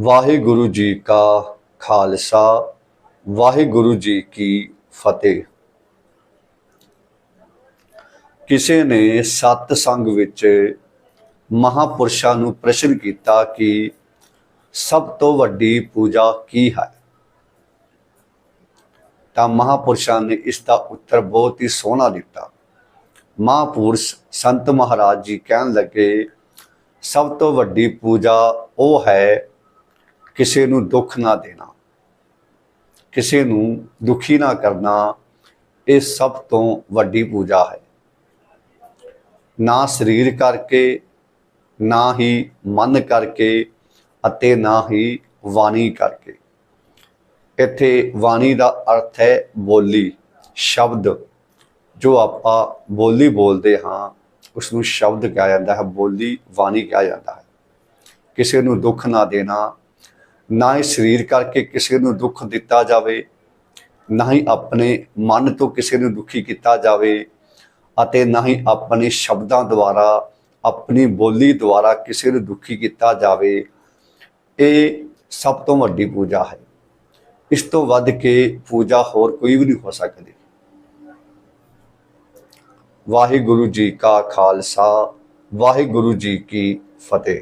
ਵਾਹਿਗੁਰੂ ਜੀ ਕਾ ਖਾਲਸਾ, ਵਾਹਿਗੁਰੂ ਜੀ ਕੀ ਫਤਿਹ। ਕਿਸੇ ਨੇ ਸਤ ਸੰਗ ਵਿੱਚ ਮਹਾਪੁਰਸ਼ਾਂ ਨੂੰ ਪ੍ਰਸ਼ਨ ਕੀਤਾ ਕਿ ਸਭ ਤੋਂ ਵੱਡੀ ਪੂਜਾ ਕੀ ਹੈ? ਤਾਂ ਮਹਾਪੁਰਸ਼ਾਂ ਨੇ ਇਸ ਦਾ ਉੱਤਰ ਬਹੁਤ ਹੀ ਸੋਹਣਾ ਦਿੱਤਾ। ਮਹਾਪੁਰਸ਼ ਸੰਤ ਮਹਾਰਾਜ ਜੀ ਕਹਿਣ ਲੱਗੇ, ਸਭ ਤੋਂ ਵੱਡੀ ਪੂਜਾ ਉਹ ਹੈ ਕਿਸੇ ਨੂੰ ਦੁੱਖ ਨਾ ਦੇਣਾ, ਕਿਸੇ ਨੂੰ ਦੁਖੀ ਨਾ ਕਰਨਾ, ਇਹ ਸਭ ਤੋਂ ਵੱਡੀ ਪੂਜਾ ਹੈ। ਨਾ ਸਰੀਰ ਕਰਕੇ, ਨਾ ਹੀ ਮਨ ਕਰਕੇ ਅਤੇ ਨਾ ਹੀ ਵਾਣੀ ਕਰਕੇ। ਇੱਥੇ ਵਾਣੀ ਦਾ ਅਰਥ ਹੈ ਬੋਲੀ, ਸ਼ਬਦ। ਜੋ ਆਪਾਂ ਬੋਲੀ ਬੋਲਦੇ ਹਾਂ ਉਸ ਨੂੰ ਸ਼ਬਦ ਕਿਹਾ ਜਾਂਦਾ ਹੈ, ਬੋਲੀ ਵਾਣੀ ਕਿਹਾ ਜਾਂਦਾ ਹੈ। ਕਿਸੇ ਨੂੰ ਦੁੱਖ ਨਾ ਦੇਣਾ ਨਾ ਹੀ ਸਰੀਰ ਕਰਕੇ ਕਿਸੇ ਨੂੰ ਦੁੱਖ ਦਿੱਤਾ ਜਾਵੇ, ਨਾ ਹੀ ਆਪਣੇ ਮਨ ਤੋਂ ਕਿਸੇ ਨੂੰ ਦੁਖੀ ਕੀਤਾ ਜਾਵੇ ਅਤੇ ਨਾ ਹੀ ਆਪਣੇ ਸ਼ਬਦਾਂ ਦੁਆਰਾ, ਆਪਣੀ ਬੋਲੀ ਦੁਆਰਾ ਕਿਸੇ ਨੂੰ ਦੁਖੀ ਕੀਤਾ ਜਾਵੇ। ਇਹ ਸਭ ਤੋਂ ਵੱਡੀ ਪੂਜਾ ਹੈ। ਇਸ ਤੋਂ ਵੱਧ ਕੇ ਪੂਜਾ ਹੋਰ ਕੋਈ ਵੀ ਨਹੀਂ ਹੋ ਸਕਦੀ। ਵਾਹਿਗੁਰੂ ਜੀ ਕਾ ਖਾਲਸਾ, ਵਾਹਿਗੁਰੂ ਜੀ ਕੀ ਫਤਿਹ।